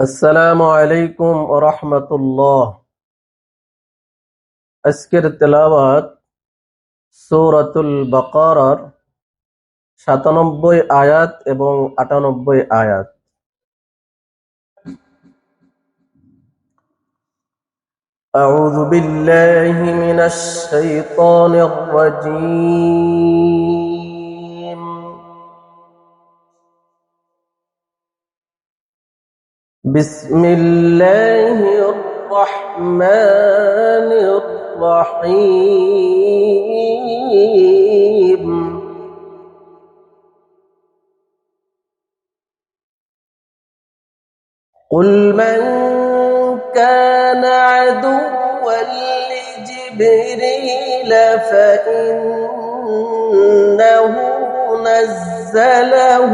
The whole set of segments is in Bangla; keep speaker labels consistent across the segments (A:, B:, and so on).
A: আসসালামু আলাইকুম রহমতুল্লাহ আজকের তেলাওয়াত সূরাতুল বাকারার সাতানব্বই আয়াত এবং আটানব্বই আয়াত أعوذ بالله من الشيطان الرجيم بسم الله الرحمن الرحيم. قل من كان عدوا لجبريل فإنه نزله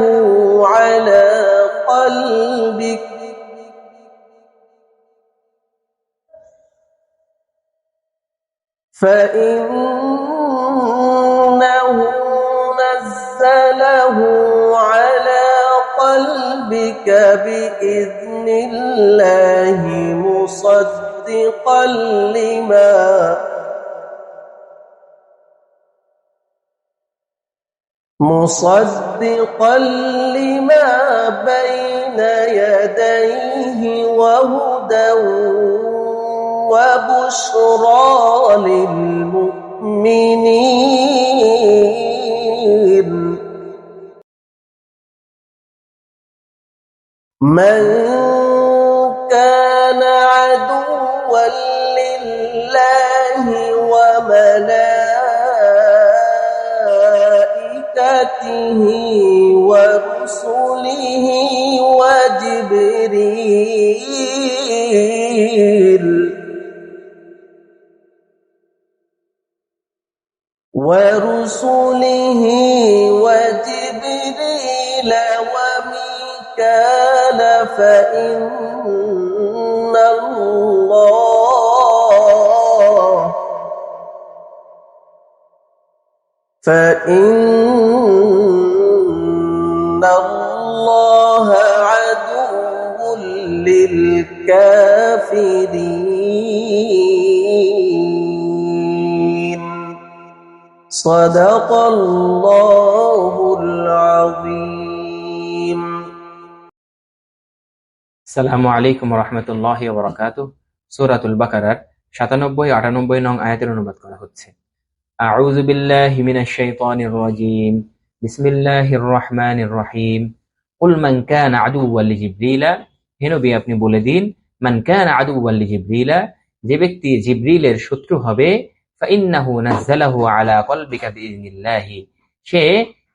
A: على قلبك. فإنه نزله على قلبك بإذن الله مصدقا لما مصدقا لما بين يديه وهدى وبشرى للمؤمنين. من كان عدوا لله وملائكته فإن الله عدو للكافرين صدق الله العظيم
B: সালামু আলাইকুম রহমতুল্লাহ বরকাত সুরাতুল বাকারার সাতানব্বই আটানব্বই নং আয়াতের অনুবাদ করা হচ্ছে কুল মান কানা আদুওয়াল লিজিবরিলা। হে নবী, আপনি বলে দিন, মান কানা আদুওয়াল লিজিবরিলা, যে ব্যক্তি শত্রু হবে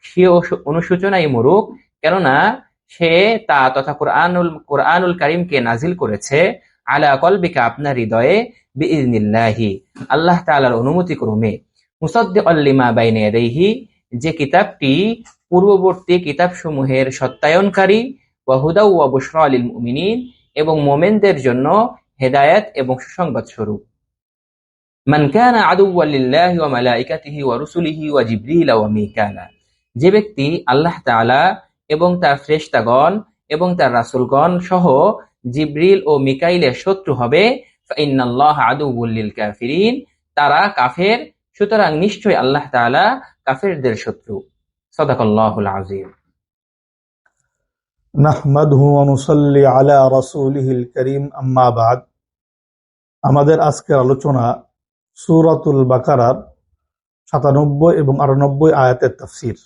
B: সে অনুশোচনায় মরুক, কেননা সে তা তথা কোরআনুল কোরআনুল কারিমকে নাজিল করেছে আলা কলবিকা আপনার হৃদয়ে বিইজনিল্লাহি আল্লাহ তাআলার অনুমতি ক্রমে মুসাদ্দিকাল লিমা বাইনা যে কিতাবটি পূর্ববর্তী কিতাবসমূহের সত্যায়নকারী, ওয়া হুদা ওয়া বুশরা লিল মুমিনিন, এবং মোমেনদের জন্য হেদায়েত এবং সুসংবাদ স্বরূপ। ওয়া যে ব্যক্তি আল্লাহ এবং তার ফ্রেশতাগণ এবং তার রাসূলগণ সহ জিবরিল ও মিকাইলের শত্রু হবে কাফিরিন, তারা কাফের সুতরাং নিশ্চয় আল্লাহ তাআলা কাফেরদের শত্রু। সাদাকাল্লাহুল
C: বাদ। আমাদের আজকের আলোচনা সূরাতুল বাকারার সাতানব্বই এবং আটানব্বই আয়াতের তাফসীর।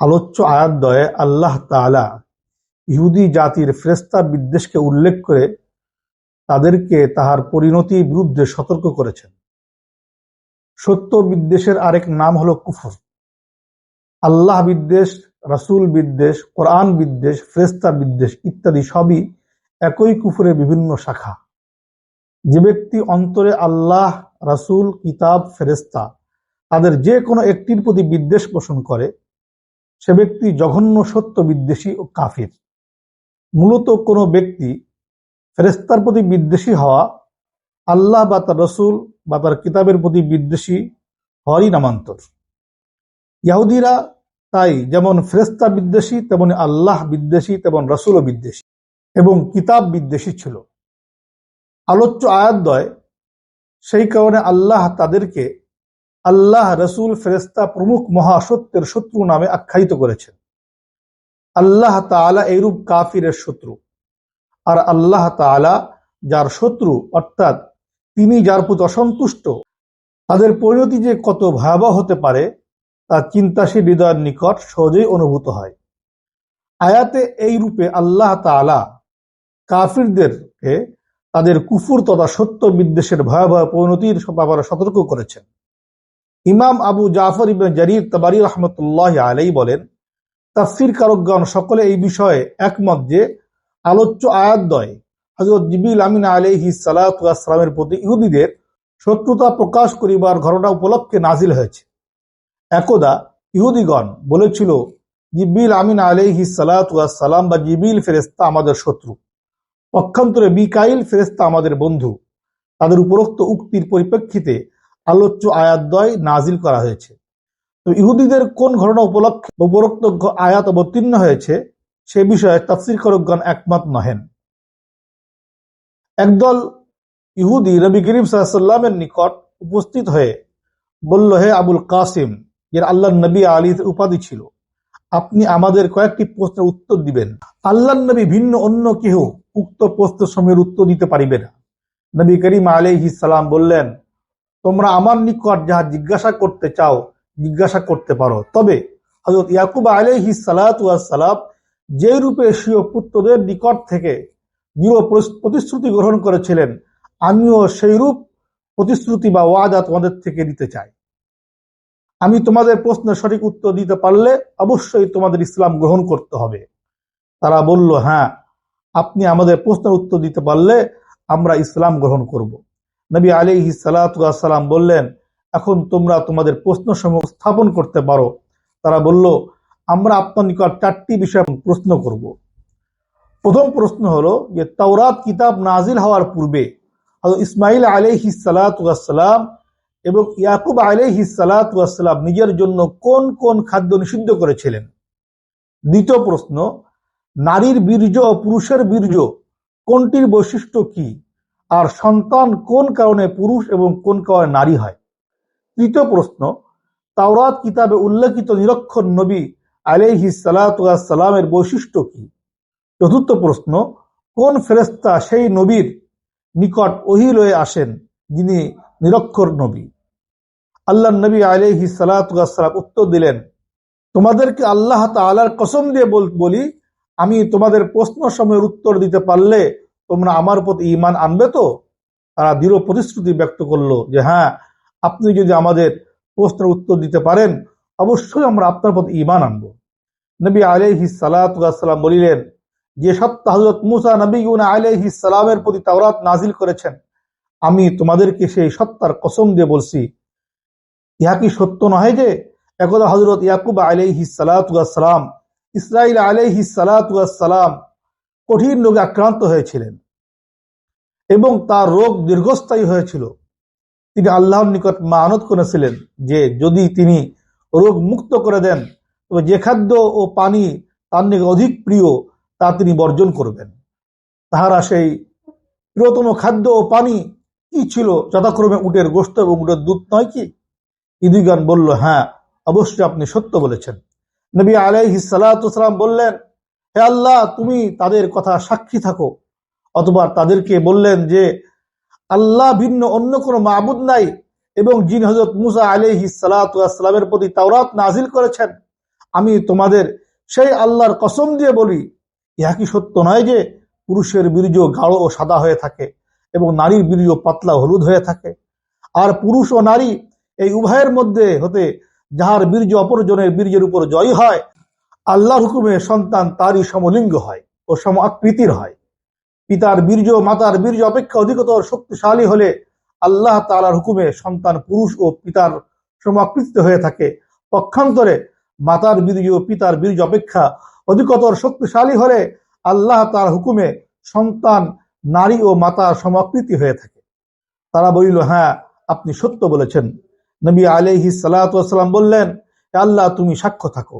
C: আলোচ্য আয়াতদ্বয়ে আল্লাহ তাআলা ইহুদি জাতির ফেরেশতা বিদ্বেষকে উল্লেখ করে তাদেরকে তাহার পরিণতির বিরুদ্ধে সতর্ক করেছেন। সত্য বিদ্বেষের আরেক নাম হলো কুফর। আল্লাহ বিদ্বেষ, রাসূল বিদ্বেষ, কোরআন বিদ্বেষ, ফেরেশতা বিদ্বেষ ইত্যাদি সবই একই কুফরের বিভিন্ন শাখা। যে ব্যক্তি অন্তরে আল্লাহ, রাসূল, কিতাব, ফেরেশতা, তাদের যে কোনো একটির প্রতি বিদ্বেষ পোষণ করে, সে ব্যক্তি জঘন্য সত্য বিদ্বেষী ও কাফির। মূলত কোনো ব্যক্তি ফেরেস্তার প্রতি বিদ্বেষী হওয়া, আল্লাহ বা তার রসুল বা তার কিতাবের প্রতি বিদ্বেষী হওয়ারই নামান্তর। ইয়াহুদিরা তাই যেমন ফেরেস্তা বিদ্বেষী, তেমনি আল্লাহ বিদ্বেষী, তেমন রসুল বিদ্বেষী এবং কিতাব বিদ্বেষী ছিল। আলোচ্য আয়াতদ্বয় সেই কারণে আল্লাহ তাদেরকে আল্লাহ, রসুল ফেরেস্তা প্রমুখ মহাসত্যের শত্রু নামে আখ্যায়িত করেছেন। আল্লাহ তাআলা এইরূপ কাফিরের শত্রু। আর আল্লাহ তাআলা যার শত্রু অর্থাৎ তিনি যার প্রতি অসন্তুষ্ট, তাদের পরিণতি যে কত ভয়াবহ হতে পারে, তা চিন্তাশীল হৃদয়ের নিকট সহজেই অনুভূত হয়। আয়াতে এই রূপে আল্লাহ তাআলা কাফিরদেরকে তাদের কুফুর তথা সত্য বিদ্বেষের ভয়াবহ পরিণতির ব্যাপারে সতর্ক করেছেন। ইমাম আবু জাফর ইবনে জারির তাবারি রহমতুল্লাহ আলাই বলেন তাফসির কারকগণ সকলে এই বিষয়ে একমত যে আলোচ্য আয়াতদ্বয় হজরত জিবিল আমিন আলাইহি সালাতামের প্রতি ইহুদিদের শত্রুতা প্রকাশ করিবার ঘটনা উপলক্ষে নাজিল হয়েছে। একদা ইহুদিগণ বলেছিল জিবিল আমিন আলাইহি সালাতাম বা জিবিল ফেরেস্তা আমাদের শত্রু। পক্ষান্তরে বিকাইল ফেরেস্তা আমাদের বন্ধু। তাদের উপরোক্ত উক্তির পরিপ্রেক্ষিতে আলোচ্য আয়াতদ্বয় নাজিল করা হয়েছে। তো ইহুদিদের কোন ঘটনা উপলক্ষে উপরোক্ত আয়াত অবতীর্ণ হয়েছে, সে বিষয়ে তাফসির করকগণ একমত নহেন। একদল ইহুদি রবি করিম সাল্লামের নিকট উপস্থিত হয়ে বলল, হে আবুল কাসিম, এর আল্লাহ নবী আলীর উপাধি ছিল। আপনি আমাদের কয়েকটি প্রশ্নের উত্তর দিবেন। আল্লাহ নবী ভিন্ন অন্য কেহ উক্ত প্রশ্নের সময়ের উত্তর দিতে পারিবে না। নবী করিম সালাম বললেন, তোমরা আমার নিকট যাহা জিজ্ঞাসা করতে চাও, জিজ্ঞাসা করতে পারো। তবে হজরত ইয়াকুব আলহি সালাম যে রূপে স্বীয় পুত্রদের নিকট থেকে দৃঢ় প্রতিশ্রুতি গ্রহণ করেছিলেন, আমিও সেই রূপ প্রতিশ্রুতি বা ওয়াদা তোমাদের থেকে দিতে চাই আমি তোমাদের প্রশ্নের সঠিক উত্তর দিতে পারলে অবশ্যই তোমাদের ইসলাম গ্রহণ করতে হবে তারা বলল হ্যাঁ আপনি আমাদের প্রশ্নের উত্তর দিতে পারলে আমরা ইসলাম গ্রহণ করব। নবী আলী সালাম বললেন, এখন তোমরা তোমাদের প্রশ্ন সমূহ স্থাপন করতে পারো তারা বলল, আমরা আপনার নিকট চারটি বিষয় প্রশ্ন করব। প্রথম প্রশ্ন হলো যে তাওরাত কিতাব নাজিল হওয়ার পূর্বে ইসমাইল আলহি সালাম এবং ইয়াকুব আলহি সালাম নিজের জন্য কোন কোন খাদ্য নিষিদ্ধ করেছিলেন? দ্বিতীয় প্রশ্ন, নারীর বীর্য ও পুরুষের বীর্য কোনটির বৈশিষ্ট্য কি? আর সন্তান কোন কারণে পুরুষ এবং কোন কারণে নারী হয়? তৃতীয় প্রশ্ন, তাওরাত কিতাবে উল্লেখিত নিরক্ষর নবী আলাইহি সালামের বৈশিষ্ট্য কি? চতুর্থ প্রশ্ন, কোন ফেরেস্তা সেই নবীর নিকট ওহি লয়ে আসেন যিনি নিরক্ষর নবী? আল্লাহ নবী আলহি সালাম উত্তর দিলেন, তোমাদেরকে আল্লাহ তালার কসম দিয়ে বলি আমি তোমাদের প্রশ্ন সময়ের উত্তর দিতে পারলে তোমরা আমার প্রতি ইমান আনবে তো? তারা দৃঢ় প্রতিশ্রুতি ব্যক্ত করল যে হ্যাঁ আপনি যদি আমাদের প্রশ্নের উত্তর দিতে পারেন, অবশ্যই আমরা আপনার প্রতি ইমান আনব। নবী আলহি সালাম বলিলেন যে সত্য হজরত মুসা নবী আলহি সালামের প্রতি তাওরাত নাজিল করেছেন, আমি তোমাদেরকে সেই সত্তার কসম দিয়ে বলছি, ইহা কি সত্য নয় যে একদা হজরত ইয়াকুব আলহি সালাম ইসরাইল আলহি সালাম কঠিন রোগে আক্রান্ত হয়েছিলেন এবং তার রোগ দীর্ঘস্থায়ী হয়েছিল। তিনি আল্লাহর নিকট মানত করেছিলেন যে যদি তিনি রোগ মুক্ত করে দেন, তবে যে খাদ্য ও পানি তার নিকট অধিক প্রিয় তা তিনি বর্জন করবেন। তাহারা সেই প্রিয়তম খাদ্য ও পানি কি ছিল? যথাক্রমে উটের গোস্ত এবং উটের দুধ নয় কি? ইদিগান বলল হ্যাঁ অবশ্যই আপনি সত্য বলেছেন। নবী আলাইহি সালাম বললেন, হে আল্লাহ, তুমি তাদের কথা সাক্ষী থাকো। অথবা তাদেরকে বললেন যে, আল্লাহ ভিন্ন অন্য কোনো মাহবুদ নাই এবং জিন হজরত মুসা আলহি সালাতামের প্রতি তাওরাত নাজিল করেছেন, আমি তোমাদের সেই আল্লাহর কসম দিয়ে বলি ইহা কি সত্য নয় যে পুরুষের বীর্য গাঢ় ও সাদা হয়ে থাকে এবং নারীর বীর্য পাতলা হলুদ হয়ে থাকে। আর পুরুষ ও নারী এই উভয়ের মধ্যে হতে যাহার বীর্য অপরজনের বীর্যের উপর জয় হয়, আল্লাহর হুকুমে সন্তান তারই সমলিঙ্গ হয় ও সম আকৃতির হয়। পিতার বীর্য, মাতার বীর্য অপেক্ষা অধিকতর শক্তিশালী হলে আল্লাহ তালার হুকুমে সন্তান পুরুষ ও পিতার সমাকৃত হয়ে থাকে। পক্ষান্তরে মাতার বীর্য পিতার বীর্য অপেক্ষা অধিকতর শক্তিশালী হলে আল্লাহ তার হুকুমে সন্তান, নারী ও মাতার সমাকৃতি হয়ে থাকে। তারা বলিল হ্যাঁ আপনি সত্য বলেছেন। নবী আলহি সালাম বললেন আল্লাহ, তুমি সাক্ষ্য থাকো।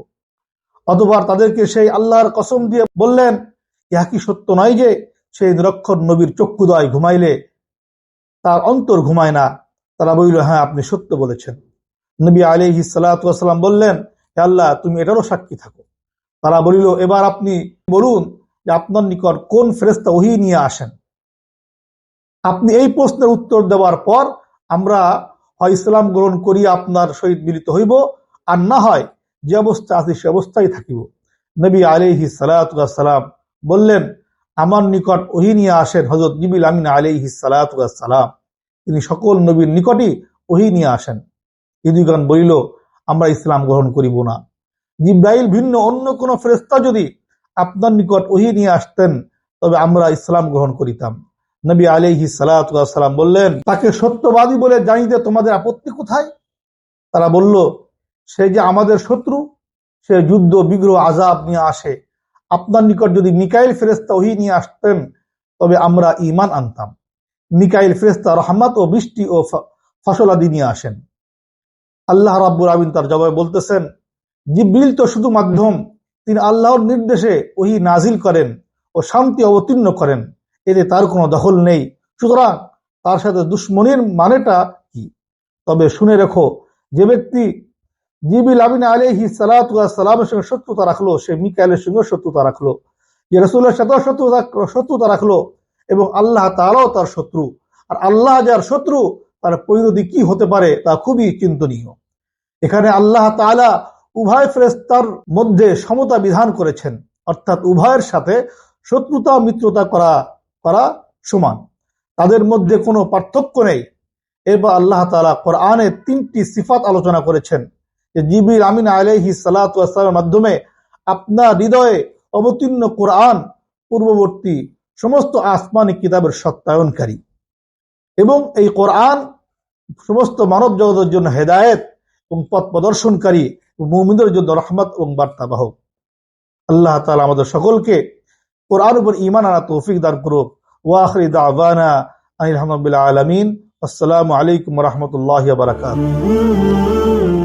C: অতবার তাদেরকে সেই আল্লাহর কসম দিয়ে বললেন, ইহা কি সত্য নয় যে সেই নিরক্ষর নবীর চক্ষুদয় ঘুমাইলে তার অন্তর ঘুমায় না? তারা বলিল হ্যাঁ আপনি সত্য বলেছেন। নবী আলিহি সালাম বললেন আল্লাহ, তুমি এটারও সাক্ষী থাকো। তারা বলিল, এবার আপনি বলুন যে আপনার নিকট কোন ফেরেস্তা ওহি নিয়ে আসেন? আপনি এই প্রশ্নের উত্তর দেওয়ার পর আমরা হয় ইসলাম গ্রহণ করি, আপনার সহিত মিলিত হইব, আর না হয় যে অবস্থা আছে সে অবস্থায় থাকিব। নবী আলিহি সালাম বললেন, আমার নিকট ওহি নিয়ে আসেন হজরত জিবিল আমিন আলিহি সালাম তিনি সকল নবীর নিকটই ওহি নিয়ে আসেন। ইদুগান বলিল, আমরা ইসলাম গ্রহণ করিব না। জিব্রাইল ভিন্ন অন্য কোন ফেরেস্তা যদি আপনার নিকট ওহি নিয়ে আসতেন, তবে আমরা ইসলাম গ্রহণ করিতাম। নবী আলিহি সালাম বললেন, তাকে সত্যবাদী বলে জানিতে তোমাদের আপত্তি কোথায়? তারা বলল, সে যে আমাদের শত্রু, সে যুদ্ধ, বিগ্রহ আজাব নিয়ে আসে। আপনার নিকট যদি মিকাইল ফেরেস্তা ওহি নিয়ে আসতেন, তবে আমরা ইমান আনতাম। মিকাইল ফেরেস্তা রহমত ও বৃষ্টি ও ফসলাদি নিয়ে আসেন। আল্লাহ রাব্বুল আমিন তার জবাবে বলতেছেন জিব্রিল তো শুধু মাধ্যম। তিনি আল্লাহর নির্দেশে ওহি নাজিল করেন ও শান্তি অবতীর্ণ করেন। এতে তার কোনো দখল নেই। সুতরাং তার সাথে দুশ্মনীর মানেটা কি? তবে শুনে রেখো, যে ব্যক্তি জিবিল আমিন আলহি সালামের সঙ্গে শত্রুতা রাখল, সে মিকাইলের সঙ্গে শত্রুতা রাখল। যে রসুলের সাথেও শত্রুতা শত্রুতা রাখল এবং আল্লাহ তারাও তার শত্রু। আর আল্লাহ যার শত্রু, তার পরিণতি কি হতে পারে তা খুবই চিন্তনীয়। এখানে আল্লাহ তাআলা উভয় ফেরেস্তার মধ্যে সমতা বিধান করেছেন। অর্থাৎ উভয়ের সাথে শত্রুতা মিত্রতা করা করা সমান। তাদের মধ্যে কোনো পার্থক্য নেই। এবার আল্লাহ তাআলা কোরআনে তিনটি সিফাত আলোচনা করেছেন যে জিবির আমিন আলাইহি সালাতামের মাধ্যমে আপনার হৃদয়ে অবতীর্ণ কোরআন পূর্ববর্তী সমস্ত আসমানি কিতাবের সত্যায়নকারী। এবং এই কোরআন সমস্ত মানব জগতের জন্য হেদায়েত এবং পথ প্রদর্শনকারী মুমিনদের জন্য রহমত এবং বার্তাবাহক। আল্লাহ তালা আমাদের সকলকে কোরআন উপর ইমান আনা তৌফিক দান করুক। ওয়াহরি দাওয়ানা আলামিন। আসসালামু আলাইকুম রহমতুল্লাহ বারাকাতুহু।